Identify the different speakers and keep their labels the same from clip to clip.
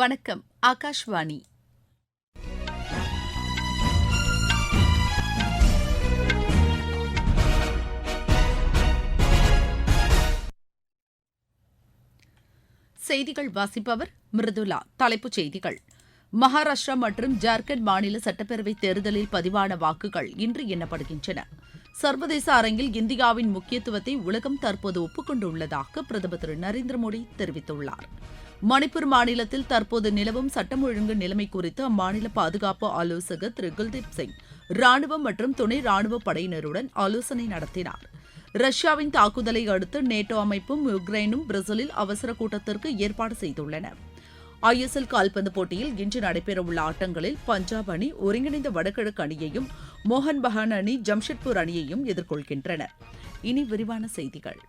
Speaker 1: வணக்கம் ஆகாஷ்வாணி செய்திகள் வாசிப்பவர் மிருதுலா தலைப்புச் செய்திகள் மகாராஷ்டிரா மற்றும் ஜார்க்கண்ட் மாநில சட்டப்பேரவை தேர்தலில் பதிவான வாக்குகள் இன்று எண்ணப்படுகின்றன சர்வதேச அரங்கில் இந்தியாவின் முக்கியத்துவத்தை உலகம் தற்போது ஒப்புக்கொண்டுள்ளதாக பிரதமர் திரு நரேந்திர மோடி தெரிவித்துள்ளார் மணிப்பூர் மாநிலத்தில் தற்போது நிலவும் சட்டம் ஒழுங்கு நிலைமை குறித்து அம்மாநில பாதுகாப்பு ஆலோசகர் திரு குல்தீப் சிங் ராணுவம் மற்றும் துணை ராணுவ படையினருடன் ஆலோசனை நடத்தினார் ரஷ்யாவின் தாக்குதலை அடுத்து நேட்டோ அமைப்பும் யுக்ரைனும் பிரேசிலில் அவசர கூட்டத்திற்கு ஏற்பாடு செய்துள்ளன ஐஎஸ்எல் கால்பந்து போட்டியில் இன்று நடைபெறவுள்ள ஆட்டங்களில் பஞ்சாப் அணி ஒருங்கிணைந்த வடகிழக்கு அணியையும் மோகன் பகான் அணி ஜம்ஷெட்பூர் அணியையும் எதிர்கொள்கின்றன இனி விரிவான செய்திகள்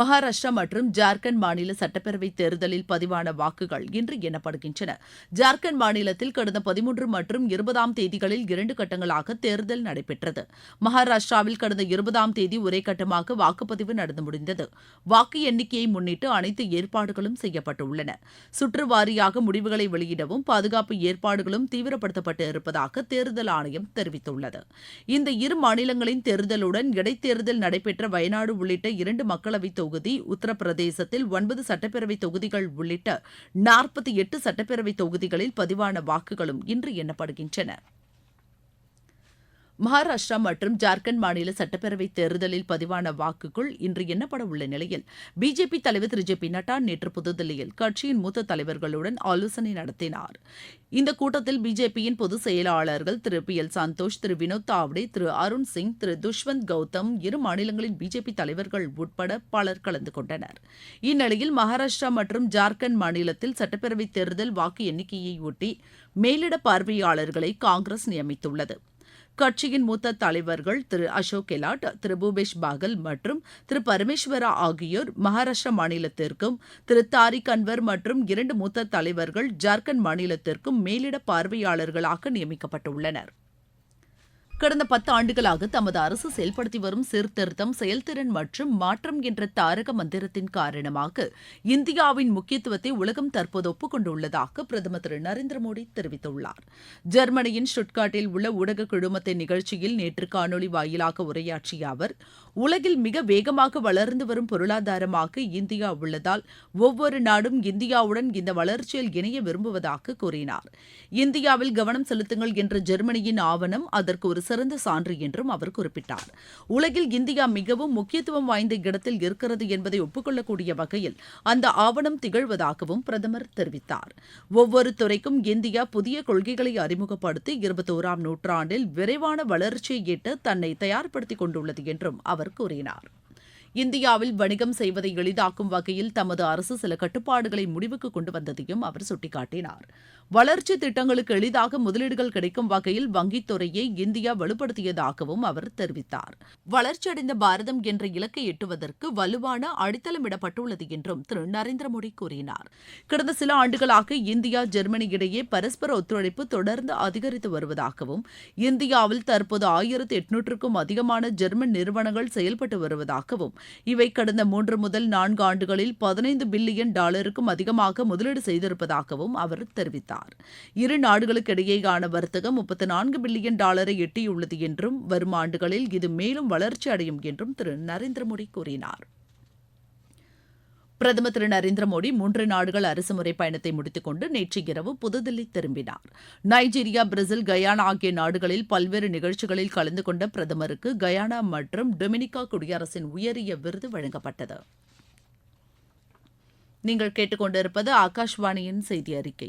Speaker 1: மகாராஷ்டிரா மற்றும் ஜார்க்கண்ட் மாநில சட்டப்பேரவை தேர்தலில் பதிவான வாக்குகள் இன்று எண்ணப்படுகின்றன ஜார்க்கண்ட் மாநிலத்தில் கடந்த பதிமூன்று மற்றும் இருபதாம் தேதிகளில் இரண்டு கட்டங்களாக தேர்தல் நடைபெற்றது மகாராஷ்டிராவில் கடந்த இருபதாம் தேதி ஒரே கட்டமாக வாக்குப்பதிவு நடந்து முடிந்தது வாக்கு எண்ணிக்கையை முன்னிட்டு அனைத்து ஏற்பாடுகளும் செய்யப்பட்டுள்ளன சுற்று வாரியாக முடிவுகளை வெளியிடவும் பாதுகாப்பு ஏற்பாடுகளும் தீவிரப்படுத்தப்பட்டு இருப்பதாக தேர்தல் ஆணையம் தெரிவித்துள்ளது இந்த இரு மாநிலங்களின் தேர்தலுடன் இடைத்தேர்தல் நடைபெற்ற வயநாடு உள்ளிட்ட இரண்டு மக்களவை தொகுதி உத்தரப்பிரதேசத்தில் ஒன்பது சட்டப்பேரவை தொகுதிகள் உள்ளிட்ட நாற்பத்தி எட்டு சட்டப்பேரவை தொகுதிகளில் பதிவான வாக்குகளும் இன்று எண்ணப்படுகின்றன மகாராஷ்டிரா மற்றும் ஜார்க்கண்ட் மாநில சட்டப்பேரவைத் தேர்தலில் பதிவான வாக்குகள் இன்று எண்ணப்பட உள்ள நிலையில் பிஜேபி தலைவர் திரு ஜே பி நட்டா நேற்று புதுதில்லியில் கட்சியின் மூத்த தலைவர்களுடன் ஆலோசனை நடத்தினார் இந்த கூட்டத்தில் பிஜேபியின் பொதுச் செயலாளர்கள் திரு பி எல் சந்தோஷ் திரு வினோத் தாவ்டே திரு அருண் சிங் திரு துஷ்வந்த் கௌதம் இரு மாநிலங்களின் பிஜேபி தலைவர்கள் உட்பட பலர் கலந்து கொண்டனர் இந்நிலையில் மகாராஷ்டிரா மற்றும் ஜார்க்கண்ட் மாநிலத்தில் சட்டப்பேரவைத் தேர்தல் வாக்கு எண்ணிக்கையை ஒட்டி மேலிட பார்வையாளர்களை காங்கிரஸ் நியமித்துள்ளது கட்சியின் மூத்த தலைவர்கள் திரு அசோக் கெலாட் திரு பூபேஷ் பாகல் மற்றும் திரு பரமேஸ்வரா ஆகியோர் மகாராஷ்டிரா மாநிலத்திற்கும் திரு தாரிக் அன்வர் மற்றும் இரண்டு மூத்த தலைவர்கள் ஜார்க்கண்ட் மாநிலத்திற்கும் மேலிட பார்வையாளர்களாக நியமிக்கப்பட்டுள்ளனா் கடந்த பத்து ஆண்டுகளாக தமது அரசு செயல்படுத்தி வரும் சீர்திருத்தம் செயல்திறன் மற்றும் மாற்றம் என்ற தாரக மந்திரத்தின் காரணமாக இந்தியாவின் முக்கியத்துவத்தை உலகம் தற்போது ஒப்புக்கொண்டுள்ளதாக பிரதமர் திரு நரேந்திர மோடி தெரிவித்துள்ளார் ஜெர்மனியின் ஷுட்காட்டில் உள்ள ஊடக குழுமத்தை நிகழ்ச்சியில் நேற்று காணொலி வாயிலாக உரையாற்றிய அவர் உலகில் மிக வேகமாக வளர்ந்து வரும் பொருளாதாரமாக இந்தியா உள்ளதால் ஒவ்வொரு நாடும் இந்தியாவுடன் இந்த வளர்ச்சியில் இணைய விரும்புவதாக கூறினார் இந்தியாவில் கவனம் செலுத்துங்கள் என்ற ஜெர்மனியின் ஆவணம் அதற்கு ஒரு சிறந்த சான்று என்றும் அவர் குறிப்பிட்டார் உலகில் இந்தியா மிகவும் முக்கியத்துவம் வாய்ந்த இடத்தில் இருக்கிறது என்பதை ஒப்புக்கொள்ளக்கூடிய வகையில் அந்த ஆவணம் திகழ்வதாகவும் பிரதமர் தெரிவித்தார் ஒவ்வொரு துறைக்கும் இந்தியா புதிய கொள்கைகளை அறிமுகப்படுத்தி இருபத்தோராம் நூற்றாண்டில் விரைவான வளர்ச்சியை எட்ட தன்னை தயார்படுத்திக் கொண்டுள்ளது என்றும் அவர் கூறினார் இந்தியாவில் வணிகம் செய்வதை எளிதாக்கும் வகையில் தமது அரசு சில கட்டுப்பாடுகளை முடிவுக்கு கொண்டு வந்ததையும் அவர் சுட்டிக்காட்டினார் வளர்ச்சித் திட்டங்களுக்கு எளிதாக முதலீடுகள் கிடைக்கும் வகையில் வங்கித் துறையை இந்தியா வலுப்படுத்தியதாகவும் அவர் தெரிவித்தார் வளர்ச்சியடைந்த பாரதம் என்ற இலக்கை எட்டுவதற்கு வலுவான அடித்தளமிடப்பட்டுள்ளது என்றும் திரு நரேந்திர மோடி கூறினார் கடந்த சில ஆண்டுகளாக இந்தியா ஜெர்மனி இடையே பரஸ்பர ஒத்துழைப்பு தொடர்ந்து அதிகரித்து வருவதாகவும் இந்தியாவில் தற்போது ஆயிரத்து எட்நூற்றுக்கும் அதிகமான ஜெர்மன் நிறுவனங்கள் செயல்பட்டு வருவதாகவும் இவை கடந்த மூன்று முதல் நான்கு ஆண்டுகளில் பதினைந்து பில்லியன் டாலருக்கும் அதிகமாக முதலீடு செய்திருப்பதாகவும் அவர் தெரிவித்தார் கூறினார் இரு நாடுகளுக்கு இடையேயான வர்த்தகம் முப்பத்தி நான்கு பில்லியன் டாலரை எட்டியுள்ளது என்றும் வரும் ஆண்டுகளில் இது மேலும் வளர்ச்சி அடையும் என்றும் திரு நரேந்திர மோடி கூறினார் பிரதமர் திரு நரேந்திர மோடி மூன்று நாடுகள் அரசுமுறை பயணத்தை முடித்துக்கொண்டு நேற்று இரவு புதுதில்லி திரும்பினார் நைஜீரியா பிரேசில் கயானா ஆகிய நாடுகளில் பல்வேறு நிகழ்ச்சிகளில் கலந்து கொண்ட பிரதமருக்கு கயானா மற்றும் டொமினிகா குடியரசின் உயரிய விருது வழங்கப்பட்டது நீங்கள் கேட்டுக்கொண்டிருப்பது ஆகாஷ்வாணியின் செய்தி அறிக்கை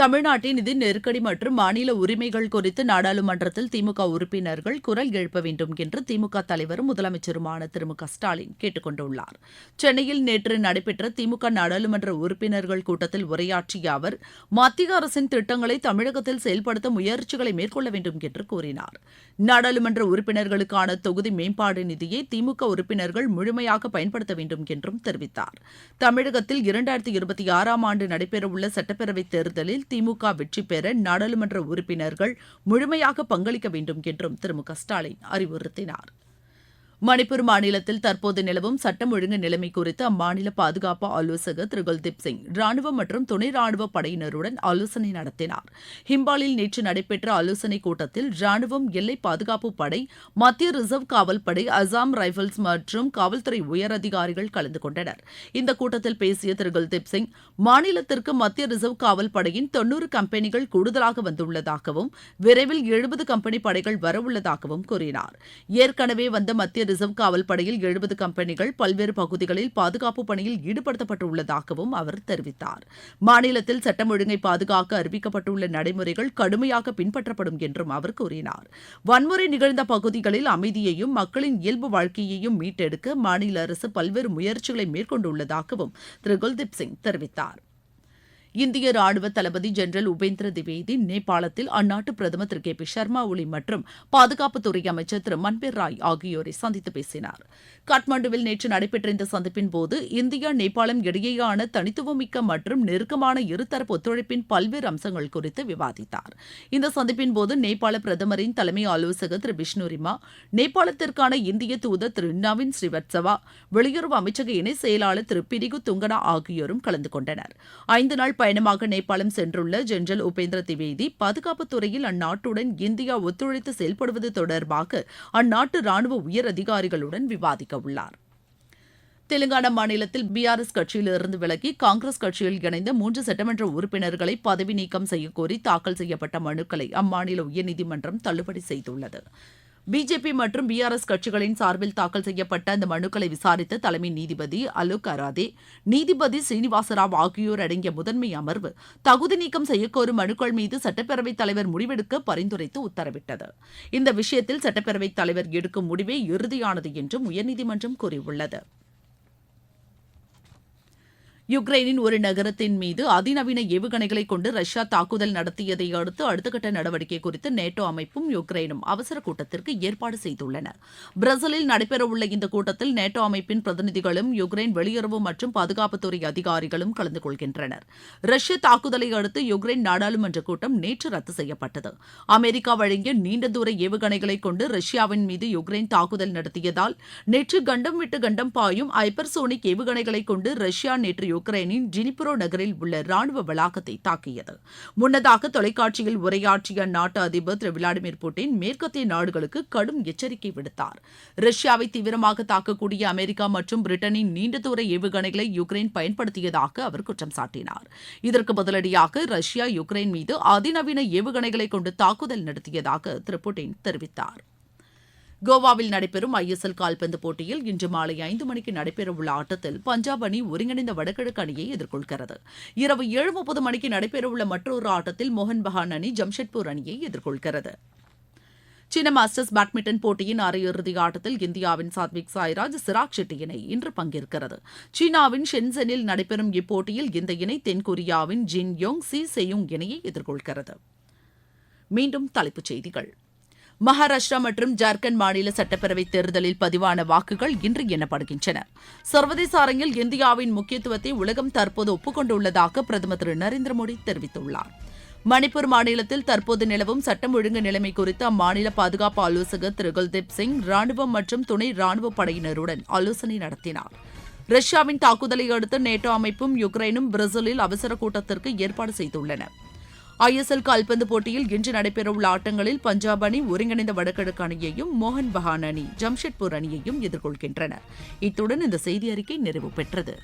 Speaker 2: தமிழ்நாட்டின் நிதி நெருக்கடி மற்றும் மாநில உரிமைகள் குறித்து நாடாளுமன்றத்தில் திமுக உறுப்பினர்கள் குரல் எழுப்ப வேண்டும் என்று திமுக தலைவரும் முதலமைச்சருமான திரு மு க ஸ்டாலின் கேட்டுக் கொண்டுள்ளார் சென்னையில் நேற்று நடைபெற்ற திமுக நாடாளுமன்ற உறுப்பினர்கள் கூட்டத்தில் உரையாற்றிய அவர் மத்திய அரசின் திட்டங்களை தமிழகத்தில் செயல்படுத்த முயற்சிகளை மேற்கொள்ள வேண்டும் என்று கூறினார் நாடாளுமன்ற உறுப்பினர்களுக்கான தொகுதி மேம்பாடு நிதியை திமுக உறுப்பினர்கள் முழுமையாக பயன்படுத்த வேண்டும் என்றும் தெரிவித்தார் தமிழகத்தில் இரண்டாயிரத்தி இருபத்தி ஆறாம் ஆண்டு நடைபெறவுள்ள சட்டப்பேரவைத் தேர்தலில் திமுக வெற்றி பெற நாடாளுமன்ற உறுப்பினர்கள் முழுமையாக பங்களிக்க வேண்டும் என்றும் திரு மு க ஸ்டாலின் அறிவுறுத்தினார் மணிப்பூர் மாநிலத்தில் தற்போது நிலவும் சட்டம் ஒழுங்கு நிலைமை குறித்து அம்மாநில பாதுகாப்பு ஆலோசகர் திரு குல்தீப் சிங் ராணுவம் மற்றும் துணை ராணுவ படையினருடன் ஆலோசனை நடத்தினார் ஹிம்பாலில் நேற்று நடைபெற்ற ஆலோசனைக் கூட்டத்தில் ராணுவம் எல்லை பாதுகாப்பு படை மத்திய ரிசர்வ் காவல் படை அசாம் ரைபிள்ஸ் மற்றும் காவல்துறை உயரதிகாரிகள் கலந்து கொண்டனர் இந்த கூட்டத்தில் பேசிய திரு குல்தீப் சிங் மாநிலத்திற்கு மத்திய ரிசர்வ் காவல் படையின் தொன்னூறு கம்பெனிகள் கூடுதலாக வந்துள்ளதாகவும் விரைவில் எழுபது கம்பெனி படைகள் வரவுள்ளதாகவும் கூறினார் ஏற்கனவே வந்த மத்திய ரிசர்வ் காவல்படையில் எழுபது கம்பெனிகள் பல்வேறு பகுதிகளில் பாதுகாப்பு பணியில் ஈடுபடுத்தப்பட்டுள்ளதாகவும் அவர் தெரிவித்தார் மாநிலத்தில் சட்டம் ஒழுங்கை பாதுகாக்க அறிவிக்கப்பட்டுள்ள நடைமுறைகள் கடுமையாக பின்பற்றப்படும் என்றும் அவர் கூறினார் வன்முறை நிகழ்ந்த பகுதிகளில் அமைதியையும் மக்களின் இயல்பு வாழ்க்கையையும் மீட்டெடுக்க மாநில அரசு பல்வேறு முயற்சிகளை மேற்கொண்டுள்ளதாகவும் திரு குல்தீப் சிங் தெரிவித்தார் இந்திய ராணுவ தளபதி ஜெனரல் உபேந்திர திவேதி நேபாளத்தில் அந்நாட்டு பிரதமர் திரு கே பி சர்மா ஒலி மற்றும் பாதுகாப்புத்துறை அமைச்சர் திரு மன்பீர் ராய் ஆகியோரை சந்தித்து பேசினார் காட்மாண்டுவில் நேற்று நடைபெற்ற இந்த சந்திப்பின் போது இந்தியா நேபாளம் இடையேயான தனித்துவமிக்க மற்றும் நெருக்கமான இருதரப்பு ஒத்துழைப்பின் பல்வேறு அம்சங்கள் குறித்து விவாதித்தார் இந்த சந்திப்பின் போது நேபாள பிரதமரின் தலைமை ஆலோசகர் திரு விஷ்ணு ரிமா நேபாளத்திற்கான இந்திய தூதர் திரு நவீன் ஸ்ரீவத்சவா வெளியுறவு அமைச்சக இணை செயலாளர் திரு பிரிகு துங்கனா ஆகியோரும் கலந்து கொண்டனர் ஐந்து நாள் பயணமாக நேபாளம் சென்றுள்ள ஜெனரல் உபேந்திர திவேதி பாதுகாப்புத்துறையில் அந்நாட்டுடன் இந்தியா ஒத்துழைத்து செயல்படுவது தொடர்பாக அந்நாட்டு ராணுவ உயர் அதிகாரிகளுடன் விவாதிக்க உள்ளார் தெலுங்கானா மாநிலத்தில் பிஆர்எஸ் கட்சியிலிருந்து விலகி காங்கிரஸ் கட்சியில் இணைந்த மூன்று சட்டமன்ற உறுப்பினர்களை பதவி நீக்கம் செய்யக்கோரி தாக்கல் செய்யப்பட்ட மனுக்களை அம்மாநில உயர்நீதிமன்றம் தள்ளுபடி செய்துள்ளது பிஜேபி மற்றும் பிஆர்எஸ் கட்சிகளின் சார்பில் தாக்கல் செய்யப்பட்ட அந்த மனுக்களை விசாரித்த தலைமை நீதிபதி அலோக் அராதே நீதிபதி ராவ் ஆகியோர் அடங்கிய முதன்மை அமர்வு தகுதி நீக்கம் செய்யக்கோரும் மனுக்கள் மீது சட்டப்பேரவைத் தலைவர் முடிவெடுக்க பரிந்துரைத்து உத்தரவிட்டது இந்த விஷயத்தில் சட்டப்பேரவைத் தலைவர் எடுக்கும் முடிவே இறுதியானது என்றும் உயர்நீதிமன்றம் கூறியுள்ளது யுக்ரைனின் ஒரு நகரத்தின் மீது அதிநவீன ஏவுகணைகளை கொண்டு ரஷ்யா தாக்குதல் நடத்தியதை அடுத்து அடுத்தகட்ட நடவடிக்கை குறித்து நேட்டோ அமைப்பும் யுக்ரைனும் அவசர கூட்டத்திற்கு ஏற்பாடு செய்துள்ளன பிரேசிலில் நடைபெறவுள்ள இந்த கூட்டத்தில் நேட்டோ அமைப்பின் பிரதிநிதிகளும் யுக்ரைன் வெளியுறவு மற்றும் பாதுகாப்புத்துறை அதிகாரிகளும் கலந்து கொள்கின்றனர் ரஷ்ய தாக்குதலை அடுத்து யுக்ரைன் நாடாளுமன்ற கூட்டம் நேற்று ரத்து செய்யப்பட்டது அமெரிக்கா வழங்கிய நீண்ட தூர ஏவுகணைகளை கொண்டு ரஷ்யாவின் மீது யுக்ரைன் தாக்குதல் நடத்தியதால் நேற்று கண்டம் விட்டு கண்டம் பாயும் ஐப்பர்சோனிக் ஏவுகணைகளை கொண்டு ரஷ்யா நேற்று உக்ரைனின் டினிப்ரோ நகரில் உள்ள ராணுவ வளாகத்தை தாக்கியது முன்னதாக தொலைக்காட்சியில் உரையாற்றிய அந்நாட்டு அதிபர் திரு விளாடிமிர் புட்டின் மேற்கத்திய நாடுகளுக்கு கடும் எச்சரிக்கை விடுத்தார் ரஷ்யாவை தீவிரமாக தாக்கக்கூடிய அமெரிக்கா மற்றும் பிரிட்டனின் நீண்ட தூர ஏவுகணைகளை யுக்ரைன் பயன்படுத்தியதாக அவர் குற்றம் சாட்டினார் இதற்கு பதிலடியாக ரஷ்யா யுக்ரைன் மீது அதிநவீன ஏவுகணைகளை கொண்டு தாக்குதல் நடத்தியதாக திரு புட்டின் தெரிவித்தாா் கோவாவில் நடைபெறும் ஐ எஸ் எல் கால்பந்து போட்டியில் இன்று மாலை ஐந்து மணிக்கு நடைபெறவுள்ள ஆட்டத்தில் பஞ்சாப் அணி ஒருங்கிணைந்த வடகிழக்கு அணியை எதிர்கொள்கிறது இரவு ஏழு முப்பது மணிக்கு நடைபெறவுள்ள மற்றொரு ஆட்டத்தில் மோகன் பகான் அணி ஜம்ஷெட்பூர் அணியை எதிர்கொள்கிறது சீன மாஸ்டர்ஸ் பேட்மிண்டன் போட்டியின் அரையிறுதி ஆட்டத்தில் இந்தியாவின் சாத்விக் சாய்ராஜ் சிராக் ஷெட்டி இணை இன்று பங்கேற்கிறது சீனாவின் ஷென்செனில் நடைபெறும் இப்போட்டியில் இந்த இணை தென்கொரியாவின் ஜின் யோங் சி செயுங் இணையை எதிர்கொள்கிறது
Speaker 1: மீண்டும் தலைப்புச் செய்திகள் மகாராஷ்டிரா மற்றும் ஜார்க்கண்ட் மாநில சட்டப்பேரவை தேர்தலில் பதிவான வாக்குகள் இன்று எண்ணப்படுகின்றன சர்வதேச அரங்கில் இந்தியாவின் முக்கியத்துவத்தை உலகம் தற்போது ஒப்புக்கொண்டுள்ளதாக பிரதமர் திரு நரேந்திர மோடி தெரிவித்துள்ளார் மணிப்பூர் மாநிலத்தில் தற்போது நிலவும் சட்டம் ஒழுங்கு நிலைமை குறித்து அம்மாநில பாதுகாப்பு ஆலோசகர் திரு குல்தீப் சிங் ராணுவம் மற்றும் துணை ராணுவ படையினருடன் ஆலோசனை நடத்தினார் ரஷ்யாவின் தாக்குதலை அடுத்து நேட்டோ அமைப்பும் யுக்ரைனும் பிரேசிலில் அவசர கூட்டத்திற்கு ஏற்பாடு செய்துள்ளன ஐ எஸ் எல் கால்பந்து போட்டியில் இன்று நடைபெறவுள்ள ஆட்டங்களில் பஞ்சாப் அணி ஒருங்கிணைந்த வடகிழக்கு அணியையும் மோகன் பகான் அணி ஜம்ஷெட்பூர் அணியையும் எதிர்கொள்கின்றன இத்துடன் இந்த செய்தி அறிக்கை நிறைவு பெற்றது